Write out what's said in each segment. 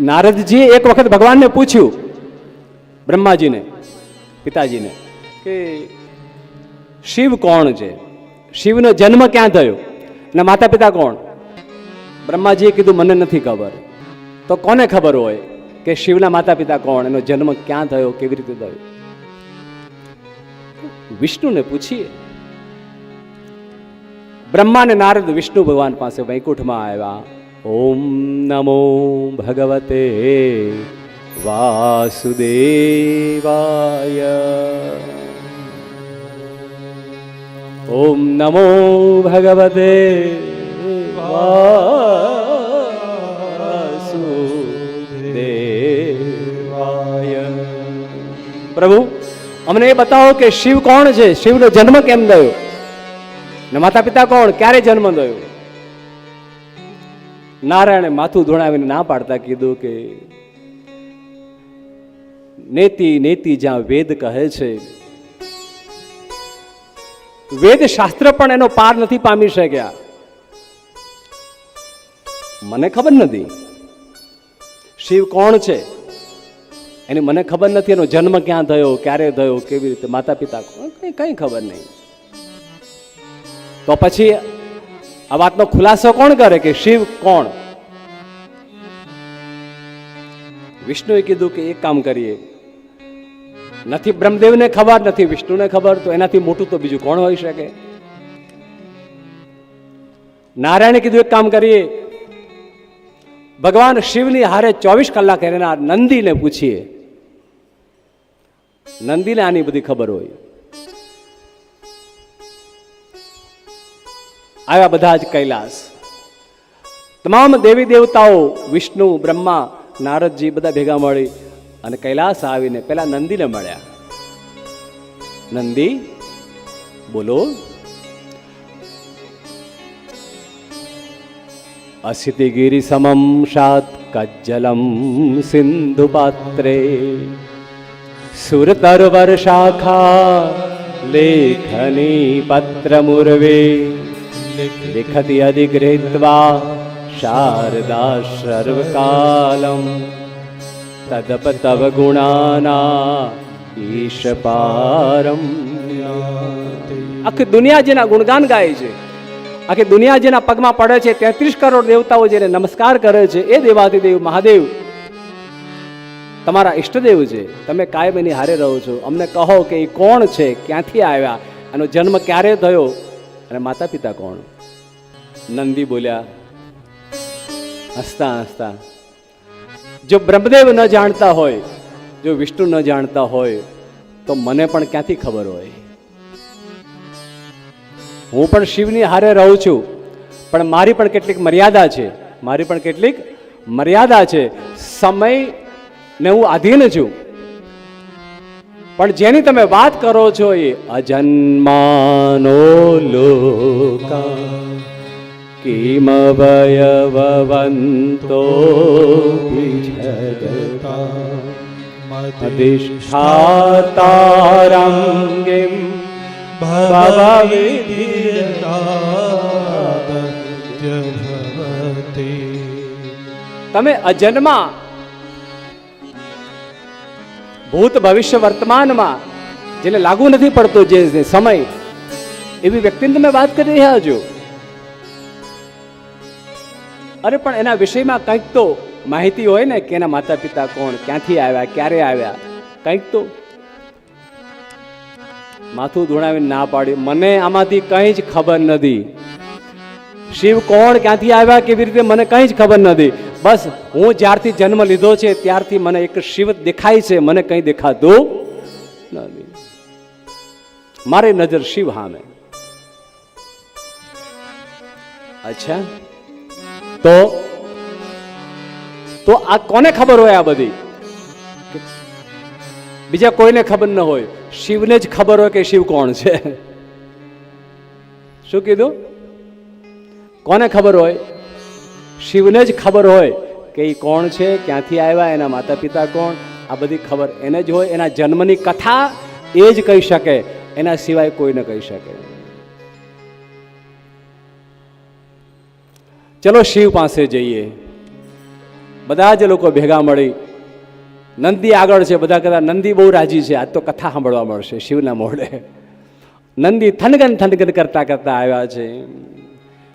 નારદજીએ એક વખત ભગવાનને પૂછ્યું, બ્રહ્માજીને, પિતાજીને, કે શિવ કોણ છે? શિવનો જન્મ ક્યાં થયો? અને માતા પિતા કોણ? બ્રહ્માજીએ કીધું, મને નથી ખબર. તો કોને ખબર હોય કે શિવના માતા પિતા કોણ? એનો જન્મ ક્યાં થયો? કેવી રીતે થયો? વિષ્ણુને પૂછીએ. બ્રહ્મા અને નારદ વિષ્ણુ ભગવાન પાસે વૈકુંઠમાં આવ્યા. ઓમ નમો ભગવતે વાસુદેવાય. ઓમ નમો ભગવતે વાસુદેવાય. પ્રભુ, અમને એ બતાવો કે શિવ કોણ છે? શિવનો જન્મ કેમ થયો? ને માતા પિતા કોણ? ક્યારે જન્મ થયો? નારાયણે માથું ધોણાવીને ના પાડતા કીધું કે, નેતિ નેતિ જ્યાં વેદ કહે છે વેદ શાસ્ત્ર પણ એનો પાર નથી પામી શક્યા. મને ખબર નથી, શિવ કોણ છે? એની મને ખબર નથી, એનો જન્મ ક્યાં થયો, ક્યારે થયો, કેવી રીતે માતા પિતા કઈ કઈ ખબર નહીં. તો પછી આ વાતનો ખુલાસો કોણ કરે કે શિવ કોણ? વિષ્ણુએ કીધું કે એક કામ કરીએ. નથી બ્રહ્મદેવને ખબર, નથી વિષ્ણુને ખબર, તો એનાથી મોટું તો બીજું કોણ હોઈ શકે? નારાયણે કીધું એક કામ કરીએ. ભગવાન શિવની હારે ચોવીસ કલાક એના નંદીને પૂછીએ. નંદીને આની બધી ખબર હોય. આવ્યા બધા જ કૈલાસ. તમામ દેવી દેવતાઓ, વિષ્ણુ, બ્રહ્મા, નારદજી બધા ભેગા મળી અને કૈલાસ આવીને પેલા નંદીને મળ્યા. નંદી, બોલો. અસિતિગીરી સમમ શાત કજ્જલમ સિંધુ પાત્રે. સુરતરવર શાખા લેખની પત્રમુર્વે શારદા સર્વકાલમ તદપ તવ ગુણાના ઈશ પારમ આખી દુનિયા જેના ગુણગાન ગાય છે આખી દુનિયા જેના પગમાં પડે છે તેત્રીસ કરોડ દેવતાઓ જેને નમસ્કાર કરે છે એ દેવાધિદેવ મહાદેવ તમારા ઈષ્ટદેવ છે તમે કાયમ એની હારે રહો છો અમને કહો કે એ કોણ છે ક્યાંથી આવ્યા એનો જન્મ ક્યારે થયો અને માતા પિતા કોણ? નંદી બોલ્યા, હસતા હસતા. જો બ્રહ્મદેવ ન જાણતા હોય, જો વિષ્ણુ ન જાણતા હોય, તો મને પણ ક્યાંથી ખબર હોય? હું પણ શિવની હારે રહું છું, પણ મારી પણ કેટલીક મર્યાદા છે. મારી પણ કેટલીક મર્યાદા છે. સમય ને હું આધીન છું. પણ જેની તમે વાત કરો છો એ અજન્માનો લોકા. કિમ વયવંતો અધિષ્ઠાતારંગિમ તમે અજન્મા ભૂત ભવિષ્ય વર્તમાનમાં જેને લાગુ નથી પડતો જે સમય, એવી વ્યક્તિને તમે વાત કરી રહ્યા છો. અરે પણ એના વિષયમાં કંઈક તો માહિતી હોય ને કે એના માતા પિતા કોણ, ક્યાંથી આવ્યા, ક્યારે આવ્યા? કંઈક તો માથું ધોણાવીને ના પાડ્યું. મને આમાંથી કંઈ જ ખબર નથી. શિવ કોણ, ક્યાંથી આવ્યા, કેવી રીતે, મને કંઈ જ ખબર નથી. બસ, હું જ્યારથી જન્મ લીધો છે, ત્યારથી મને એક શિવ દેખાય છે, મને કંઈ દેખાતું નથી. મારી નજર શિવ સામે. અચ્છા. તો તો આ કોને ખબર હોય આ બધી? બીજા કોઈને ખબર ન હોય. શિવને જ ખબર હોય કે શિવ કોણ છે. શું કીધું? કોને ખબર હોય? શિવને જ ખબર હોય કે એ કોણ છે, ક્યાંથી આવ્યા, એના માતા પિતા કોણ, આ બધી ખબર એને જ હોય, એના જન્મની કથા એ જ કહી શકે, એના સિવાય કોઈ ન કહી શકે. ચલો શિવ પાસે જઈએ. બધા જ લોકો ભેગા મળી. નંદી આગળ છે, બધા કદાચ નંદી બહુ રાજી છે, આજ તો કથા સાંભળવા મળશે શિવના મોઢે. નંદી થનગન થનગન કરતા કરતા આવ્યા છે.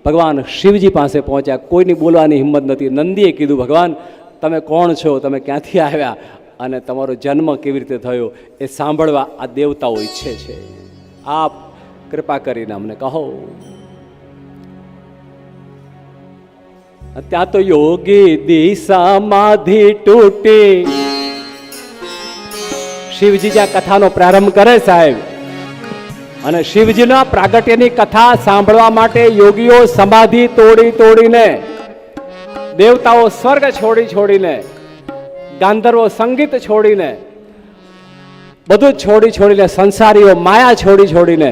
ભગવાન શિવજી પાસે પહોંચ્યા. કોઈની બોલવાની હિંમત નથી. નંદીએ કીધું, ભગવાન, તમે કોણ છો? તમે ક્યાંથી આવ્યા? અને તમારો જન્મ કેવી રીતે થયો? એ સાંભળવા આ દેવતાઓ ઈચ્છે છે. આપ કૃપા કરીને અમને કહો. ત્યાં તો યોગી દી સમાધિ તૂટી. શિવજી જ્યાં કથાનો પ્રારંભ કરે સાહેબ અને શિવજીના પ્રાગટ્યની કથા સાંભળવા માટે યોગીઓ સમાધિ તોડી તોડીને, દેવતાઓ સ્વર્ગ છોડી છોડીને, ગાંધર્વો સંગીત છોડીને, બધું છોડી છોડીને, સંસારીઓ માયા છોડી છોડીને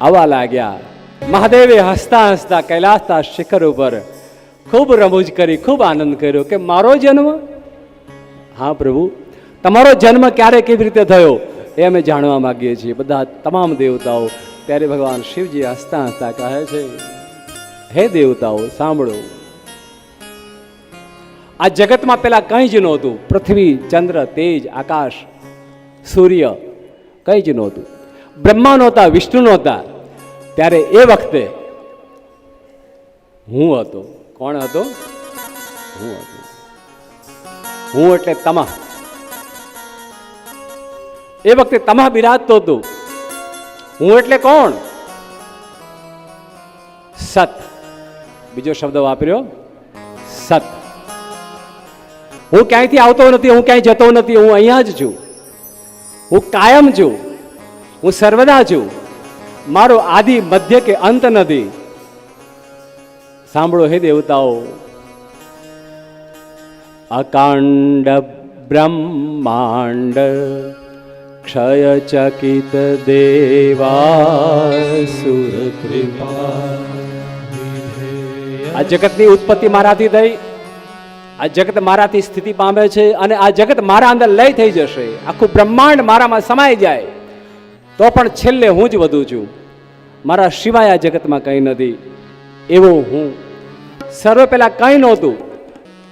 આવવા લાગ્યા. મહાદેવે હસતા હસતા કૈલાસના શિખર ઉપર ખૂબ રમૂજ કરી, ખૂબ આનંદ કર્યો કે મારો જન્મ, હા પ્રભુ, તમારો જન્મ ક્યારે કેવી રીતે થયો? એ અમે જાણવા માંગીએ છીએ. બધા તમામ દેવતાઓ, ત્યારે ભગવાન શિવજી હસતા હસતા કહે છે, હે દેવતાઓ, સાંભળો. આ જગતમાં પેલા કંઈ જ નહોતું. પૃથ્વી, ચંદ્ર, તેજ, આકાશ, સૂર્ય, કંઈ જ નહોતું. બ્રહ્મા નહોતા, વિષ્ણુ નહોતા. ત્યારે એ વખતે હું હતો. કોણ હતો? હું હતો. હું એટલે તમા એ વખતે તમા બિરાજતો હતું. હું એટલે કોણ? સત. બીજો શબ્દ વાપર્યો. સત. હું ક્યાંયથી આવતો નથી, હું ક્યાંય જતો નથી, હું અહીંયા જ છું. હું કાયમ છું. હું સર્વદા છું. મારો આદિ મધ્ય કે અંત નથી. સાંભળો હે દેવતાઓ. અકાંડ બ્રહ્માંડ ક્ષય ચકિત દેવાસુર આ જગતની ઉત્પત્તિ મારાથી થઈ, આ જગત મારાથી સ્થિતિ પામે છે અને આ જગત મારા અંદર લય થઈ જશે. આખું બ્રહ્માંડ મારામાં સમાઈ જાય. તો પણ છેલ્લે હું જ વધુ છું. મારા સિવાય આ જગતમાં કંઈ નથી. એવો હું. સર્વે પહેલાં કંઈ નહોતું.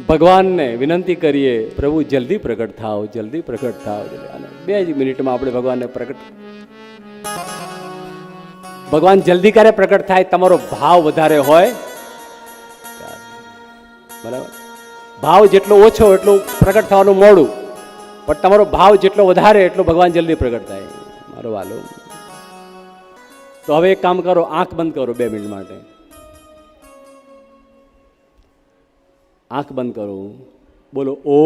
ભગવાનને વિનંતી કરીએ, પ્રભુ, જલ્દી પ્રગટ થાવ જલ્દી પ્રગટ થાવ અને બે જ મિનિટમાં આપણે ભગવાનને પ્રગટ ભગવાન જલ્દી ક્યારે પ્રગટ થાય તમારો ભાવ વધારે હોય? બરાબર. ભાવ જેટલો ઓછો એટલું પ્રગટ થવાનું મોડું. પણ તમારો ભાવ જેટલો વધારે એટલો ભગવાન જલ્દી પ્રગટ થાય. મારો વાલો. તો હવે એક કામ કરો, આંખ બંધ કરો બે મિનિટ માટે. આંખ બંધ કરો. બોલો ઓ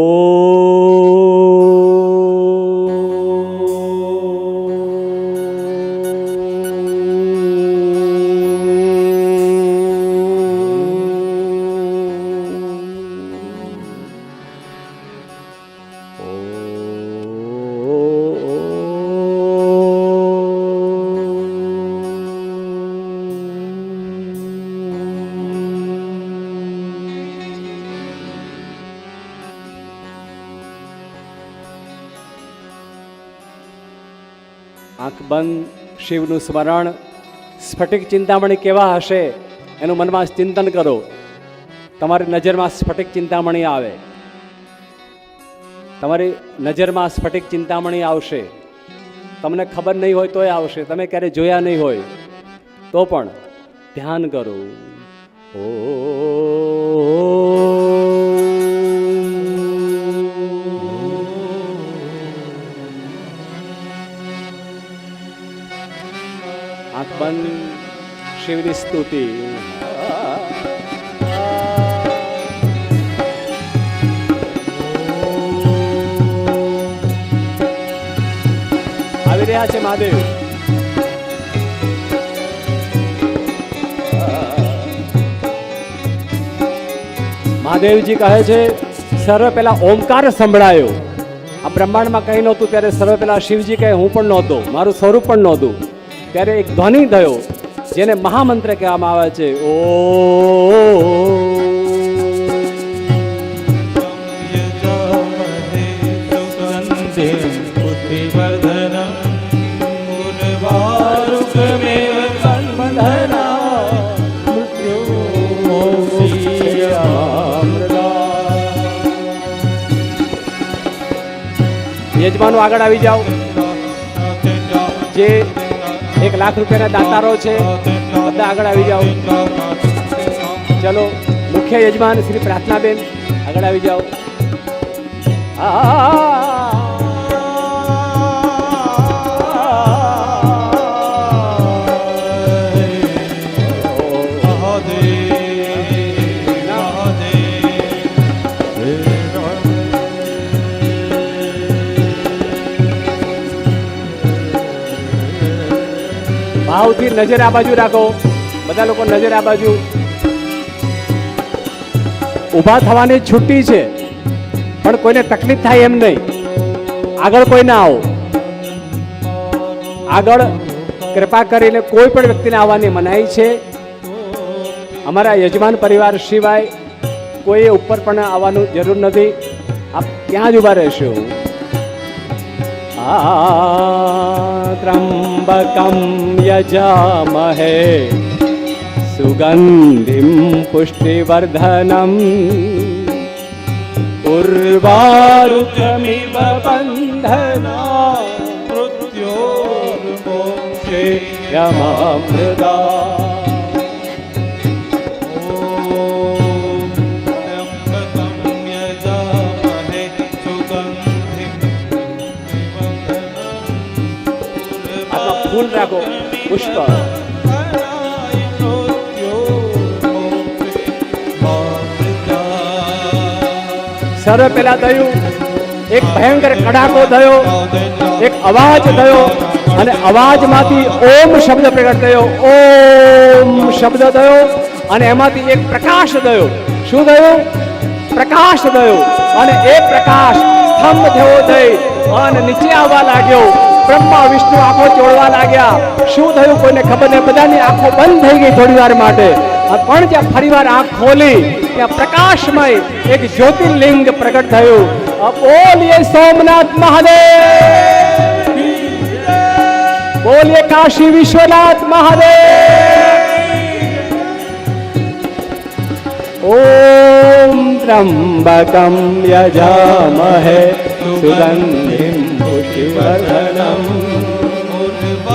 બંધ શિવનું સ્મરણ. સ્ફટિક ચિંતામણી કેવા હશે એનું મનમાં ચિંતન કરો. તમારી નજરમાં સ્ફટિક ચિંતામણી આવે. તમારી નજરમાં સ્ફટિક ચિંતામણી આવશે. તમને ખબર નહીં હોય તોય આવશે. તમે ક્યારે જોયા નહીં હોય. તો પણ ધ્યાન કરો. આંખ શિવની સ્તુતિ આવી રહ્યા છે મહાદેવ મહાદેવજી કહે છે સર્વ પેલા ઓમકાર સંભળાયો આ બ્રહ્માંડમાં કંઈ નહોતું ત્યારે સર્વ પેલા શિવજી કહે, હું પણ નહોતો, મારું સ્વરૂપ પણ નહોતું. ત્યારે એક ધ્વનિ થયો જેને મહામંત્ર કહેવામાં આવે છે ઓ યજમાનો આગળ આવી જાઓ. જે એક લાખ રૂપિયાના દાતારો છે. બધા આગળ આવી જાઓ. ચલો, મુખ્ય યજમાન શ્રી પ્રાર્થનાબેન આગળ આવી જાઓ. ભાવથી નજર આ બાજુ રાખો. બધા લોકો નજર આ બાજુ. ઊભા થવાની છુટ્ટી છે, પણ કોઈને તકલીફ થાય એમ નહીં. આગળ કોઈ ના આવો. આગળ કૃપા કરીને કોઈ પણ વ્યક્તિને આવવાની મનાઈ છે. અમારા યજમાન પરિવાર સિવાય કોઈએ ઉપર પણ આવવાનું જરૂર નથી. આપ ત્યાં જ ઊભા રહેશો? त्र्यम्बकं यजामहे। सुगन्धिं पुष्टिवर्धनम् उर्वारुकमिव बन्धना मृत्योर्मोक्षे यमामृदा રાખો પુષ્પ સર્વે પેલા થયું એક ભયંકર કડાકો થયો એક અવાજ થયો અને અવાજમાંથી ઓમ શબ્દ પ્રગટ થયો. ઓમ શબ્દ થયો અને એમાંથી એક પ્રકાશ થયો શું થયું પ્રકાશ થયો અને એ પ્રકાશ સ્તંભ થયો થઈ. અને નીચે આવવા લાગ્યો. બ્રહ્મા, વિષ્ણુ આંખો ચોળવા લાગ્યા. શું થયું કોઈને ખબર નહીં? બધાની આંખો બંધ થઈ ગઈ થોડી વાર માટે. પણ જ્યાં ફરીવાર આંખ ખોલી, ત્યાં પ્રકાશમય એક જ્યોતિર્લિંગ પ્રગટ થયું. બોલીએ સોમનાથ મહાદેવ. બોલીએ કાશી વિશ્વનાથ મહાદેવ. ઓમ ત્રંબકમ યજામહે સુગંધિમ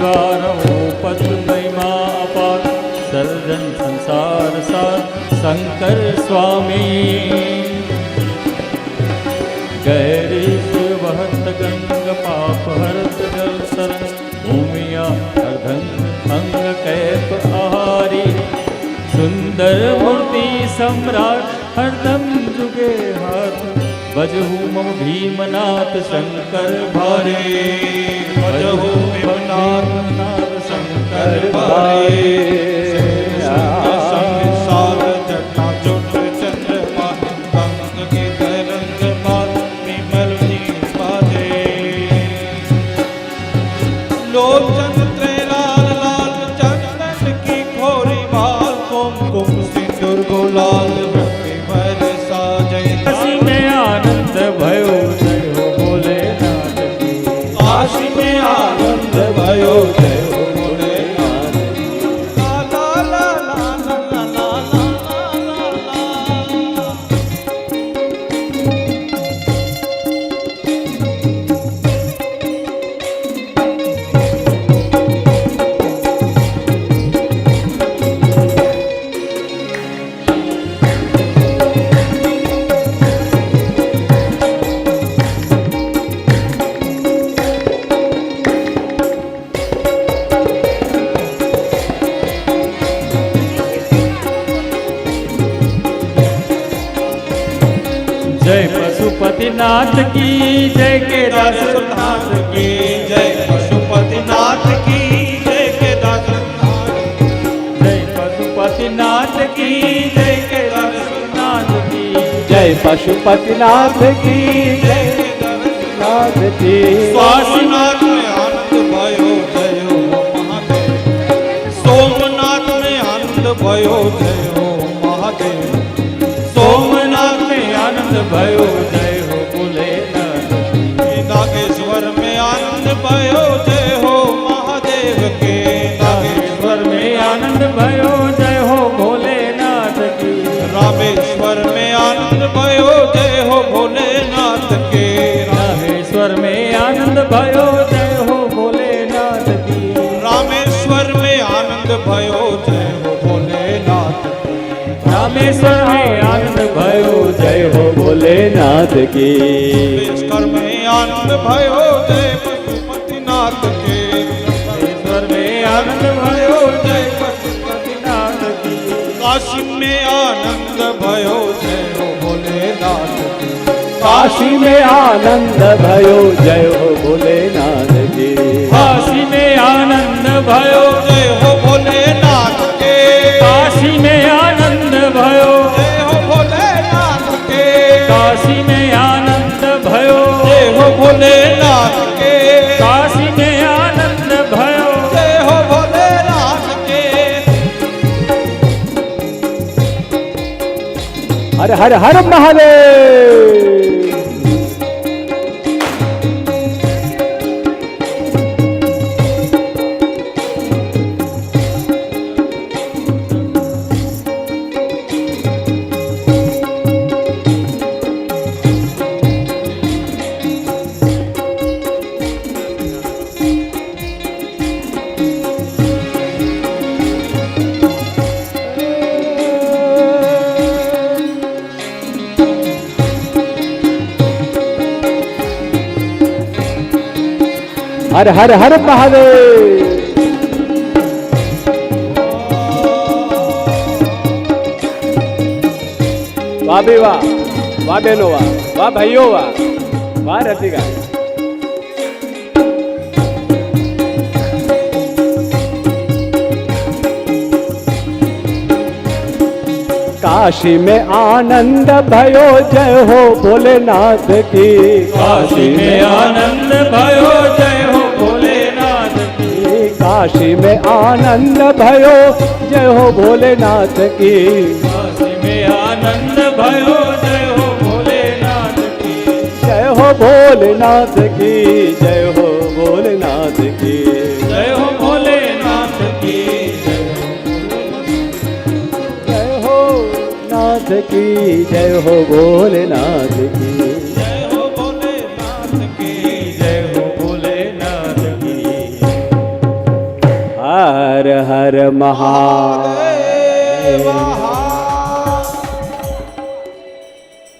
द्वारमो महिमा अपार सर्जन संसार सा शंकर स्वामी गैरीश वहत गंग पाप हरत जल सरण भूमिया अर्धंग अंग कैप आहारी सुंदर मूर्ति सम्राट हरदम जुगे हाथ बजहू मम भीमनाथ शंकर भारे। भजहु ਨਾਮ ਨਾਮ ਸੰਤਰ ਪਾਏ પશુપતિનાથ કી નાથ કી સ્વામિનાથ મે આનંદ ભયો જયો મહાદેવ સોમનાથ મે આનંદ ભયો જયો મહાદેવ સોમનાથ મે આનંદ ભયો भोलेनाथ की। रामेश्वर में आनंद भयो जय पशुपतिनाथ के। रामेश्वर में आनंद भयो जय पशुपतिनाथ की। काशी में आनंद भयो जय हो भोलेनाथ के। काशी में आनंद भयो जय हो भोलेनाथ की। काशी में आनंद भयो जय हो ભોલેનાથ કે કાશી મે આનંદ ભયો જય હો ભોલેનાથ કે હર હર હર મહાદેવ हर हर हर महादेव। वाह भी वाह वाह बहनो वाह वाह भाइयों वाह वाह रतिका काशी में आनंद भयो, जय हो भोलेनाथ की। काशी में आनंद भयो, जय हो भोलेनाथ। की काशी में आनंद भयो। जय हो भोलेनाथ की। काशी में आनंद भयो। जय हो भोलेनाथ की। जय हो भोलेनाथ की। जय हो भोलेनाथ की। जय हो भोलेनाथ की। जय हो नाथ की। जय हो भोलेनाथ की। હર મહાદેવ